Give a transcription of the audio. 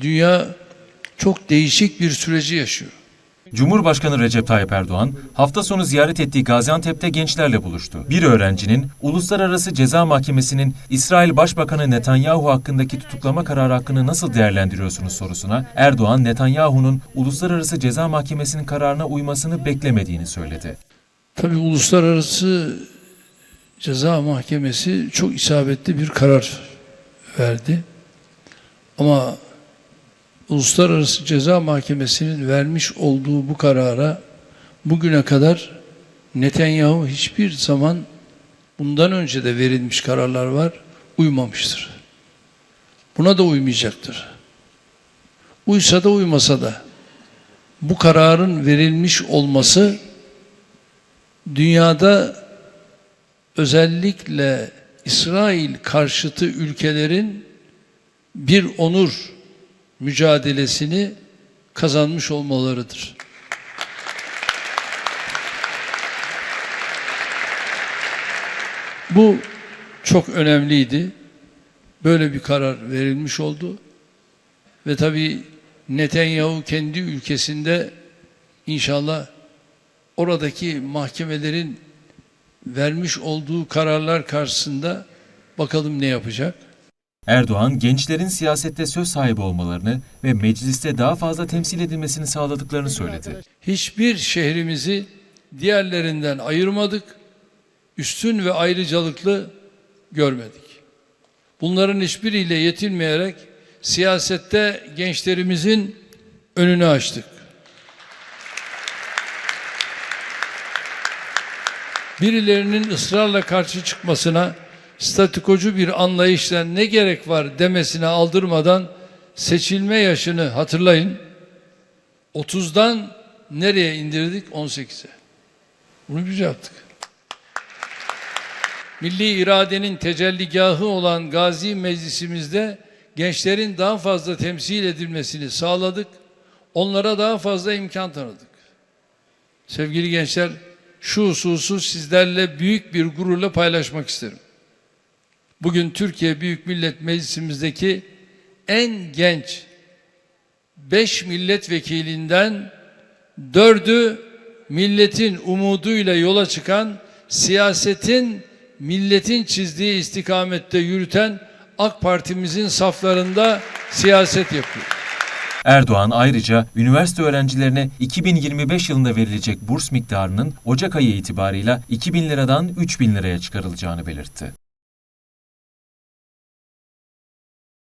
dünya çok değişik bir süreci yaşıyor. Cumhurbaşkanı Recep Tayyip Erdoğan hafta sonu ziyaret ettiği Gaziantep'te gençlerle buluştu. Bir öğrencinin Uluslararası Ceza Mahkemesi'nin İsrail Başbakanı Netanyahu hakkındaki tutuklama kararı hakkını nasıl değerlendiriyorsunuz sorusuna Erdoğan Netanyahu'nun Uluslararası Ceza Mahkemesi'nin kararına uymasını beklemediğini söyledi. Tabii uluslararası ceza mahkemesi çok isabetli bir karar verdi. Ama Uluslararası Ceza Mahkemesi'nin vermiş olduğu bu karara bugüne kadar Netanyahu hiçbir zaman bundan önce de verilmiş kararlar var uymamıştır. Buna da uymayacaktır. Uysa da uymasa da bu kararın verilmiş olması dünyada özellikle İsrail karşıtı ülkelerin bir onur mücadelesini kazanmış olmalarıdır. Bu çok önemliydi. Böyle bir karar verilmiş oldu. Ve tabii Netanyahu kendi ülkesinde inşallah oradaki mahkemelerin vermiş olduğu kararlar karşısında bakalım ne yapacak. Erdoğan, gençlerin siyasette söz sahibi olmalarını ve mecliste daha fazla temsil edilmesini sağladıklarını söyledi. Hiçbir şehrimizi diğerlerinden ayırmadık, üstün ve ayrıcalıklı görmedik. Bunların hiçbiriyle yetinmeyerek siyasette gençlerimizin önünü açtık. Birilerinin ısrarla karşı çıkmasına, statikocu bir anlayışla ne gerek var demesine aldırmadan seçilme yaşını hatırlayın. 30'dan nereye indirdik? 18'e. Bunu biz yaptık. Milli iradenin tecelligahı olan Gazi Meclisimizde gençlerin daha fazla temsil edilmesini sağladık. Onlara daha fazla imkan tanıdık. Sevgili gençler, şu hususu sizlerle büyük bir gururla paylaşmak isterim. Bugün Türkiye Büyük Millet Meclisimizdeki en genç 5 milletvekilinden dördü milletin umuduyla yola çıkan siyasetin milletin çizdiği istikamette yürüten AK Parti'mizin saflarında siyaset yapıyor. Erdoğan ayrıca üniversite öğrencilerine 2025 yılında verilecek burs miktarının Ocak ayı itibarıyla 2000 liradan 3000 liraya çıkarılacağını belirtti.